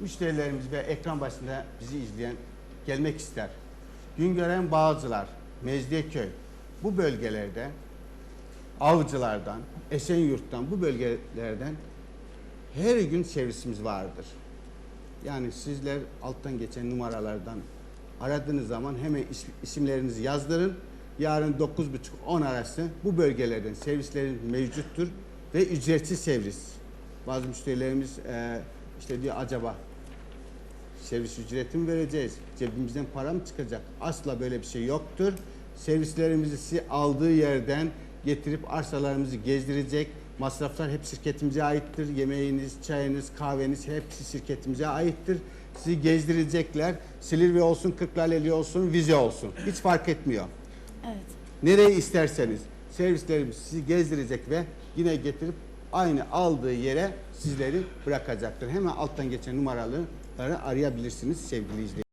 müşterilerimiz ve ekran başında bizi izleyen gelmek ister. Güngören Bağcılar, Mecidiyeköy bu bölgelerde Avcılardan, Esenyurt'tan bu bölgelerden her gün servisimiz vardır. Yani sizler alttan geçen numaralardan aradığınız zaman hemen is- isimlerinizi yazdırın. Yarın 9.30-10 arası bu bölgelerden servislerimiz mevcuttur ve ücretsiz servis. Bazı müşterilerimiz e, işte diyor acaba servis ücreti mi vereceğiz? Cebimizden para mı çıkacak? Asla böyle bir şey yoktur. Servislerimizi sizi aldığı yerden getirip arsalarımızı gezdirecek. Masraflar hep şirketimize aittir. Yemeğiniz, çayınız, kahveniz hepsi şirketimize aittir. Sizi gezdirecekler. Silivri olsun, Kırklareli olsun, Vize olsun. Hiç fark etmiyor. Evet. Nereye isterseniz servislerimiz sizi gezdirecek ve yine getirip aynı aldığı yere sizleri bırakacaktır. Hemen alttan geçen numaraları arayabilirsiniz sevgili izleyiciler.